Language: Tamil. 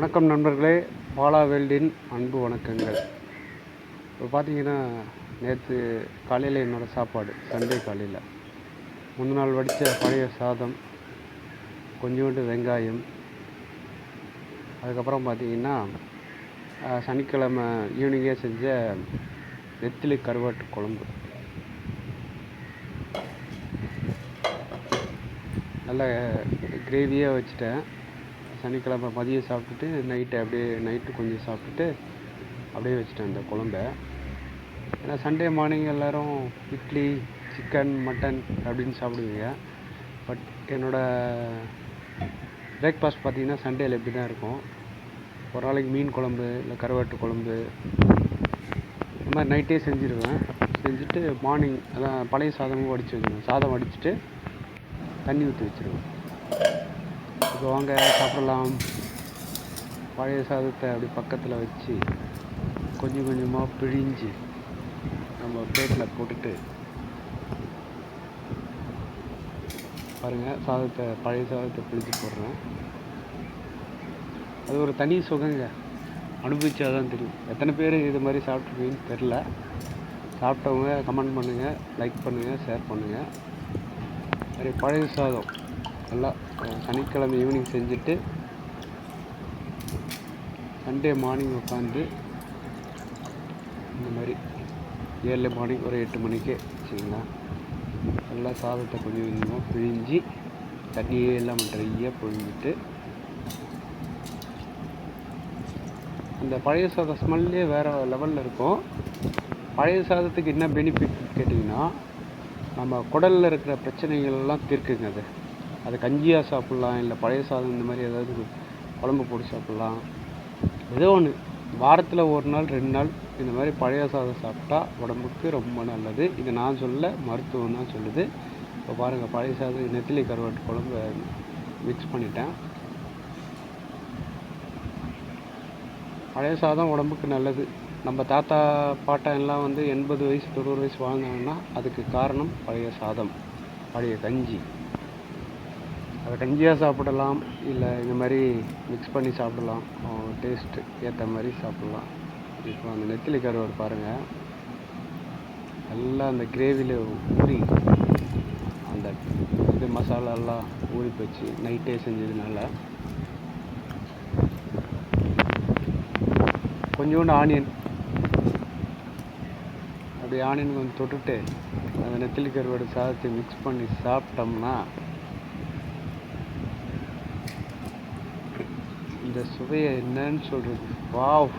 வணக்கம் நண்பர்களே பாலா வேல்டின் அன்பு வணக்கங்கள். இப்போ பார்த்தீங்கன்னா நேற்று காலையில் என்னோடய சாப்பாடு சண்டே காலையில். முந்தின நாள் வடித்த பழைய சாதம் கொஞ்சோண்டு வெங்காயம். அதுக்கப்புறம் பார்த்தீங்கன்னா சனிக்கிழமை ஈவினிங்கே செஞ்ச நெத்திலி கருவாட்டு குழம்பு. நல்ல கிரேவியாக வச்சுட்டேன். சனிக்கிழமை மதியம் சாப்பிட்டுட்டு நைட்டு அப்படியே நைட்டு கொஞ்சம் சாப்பிட்டுட்டு அப்படியே வச்சுட்டேன் அந்த குழம்ப. ஏன்னா சண்டே மார்னிங் எல்லோரும் இட்லி சிக்கன் மட்டன் அப்படின்னு சாப்பிடுவீங்க. பட் என்னோடய பிரேக்ஃபாஸ்ட் பார்த்திங்கன்னா சண்டேல இப்படி தான் இருக்கும். ஒரு நாளைக்கு மீன் குழம்பு இல்லை கருவாட்டு குழம்பு இந்த மாதிரி நைட்டே செஞ்சுருவேன். செஞ்சுட்டு மார்னிங் அதான் பழைய சாதமும் வடித்து வச்சுருவேன். சாதம் வடிச்சுட்டு தண்ணி ஊற்றி வச்சுருவேன். இப்போ வாங்க சாப்பிடலாம். பழைய சாதத்தை அப்படி பக்கத்தில் வச்சு கொஞ்சம் கொஞ்சமாக பிழிஞ்சு நம்ம பிளேட்டில் போட்டுட்டு பாருங்கள் சாதத்தை பழைய சாதத்தை பிழிஞ்சு போடுறேன். அது ஒரு தனி சுகங்க. அனுபவிச்சா தான் தெரியும். எத்தனை பேர் இது மாதிரி சாப்பிட்ருப்பீங்கன்னு தெரில. சாப்பிட்டவங்க கமெண்ட் பண்ணுங்கள் லைக் பண்ணுங்கள் ஷேர் பண்ணுங்கள் சரி பழைய சாதம். நல்லா சனிக்கிழமை ஈவினிங் செஞ்சுட்டு சண்டே மார்னிங் உட்காந்து இந்த மாதிரி ஏர்லி மார்னிங் ஒரு எட்டு மணிக்கே வச்சிங்களா நல்லா சாதத்தை கொஞ்சம் கொஞ்சமாக பிழிஞ்சு தண்ணியே இல்லாமல் ட்ரையாக பிழிஞ்சிட்டு அந்த பழைய சாதம் ஸ்மெல்லே வேறு லெவலில் இருக்கும். பழைய சாதத்துக்கு என்ன பெனிஃபிட் கேட்டிங்கன்னா நம்ம குடலில் இருக்கிற பிரச்சனைகள் எல்லாம் தீர்க்குங்க அது. அது கஞ்சியாக சாப்பிட்லாம் இல்லை பழைய சாதம் இந்த மாதிரி ஏதாவது குழம்பு போட்டு சாப்பிட்லாம். ஏதோ ஒன்று வாரத்தில் ஒரு நாள் ரெண்டு நாள் இந்த மாதிரி பழைய சாதம் சாப்பிட்டா உடம்புக்கு ரொம்ப நல்லது. இது நான் சொல்ல மருத்துவம் தான் சொல்லுது. இப்போ பாருங்கள் பழைய சாதம் நெத்திலி கருவாட்டு குழம்பு மிக்ஸ் பண்ணிட்டேன். பழைய சாதம் உடம்புக்கு நல்லது. நம்ம தாத்தா பாட்டா எல்லாம் வந்து எண்பது வயசு தொண்ணூறு வயசு வாழ்ந்தாங்கன்னா அதுக்கு காரணம் பழைய சாதம் பழைய கஞ்சி. அதை கஞ்சியாக சாப்பிடலாம் இல்லை இந்த மாதிரி மிக்ஸ் பண்ணி சாப்பிடலாம் டேஸ்ட்டு ஏற்ற மாதிரி சாப்பிடலாம். இப்போ அந்த நெத்திலி கருவாடு பாருங்கள் நல்லா அந்த கிரேவியில் ஊறி அந்த இது மசாலாலாம் ஊறி போச்சு. நைட்டே செஞ்சதுனால. கொஞ்சோண்டு ஆனியன் அப்படி ஆனியன் கொஞ்சம் தொட்டுட்டு அந்த நெத்திலி கருவாடு சாதத்தை மிக்ஸ் பண்ணி சாப்பிட்டோம்னா இந்த சுவையை என்னன்னு சொல்கிறது வாவ்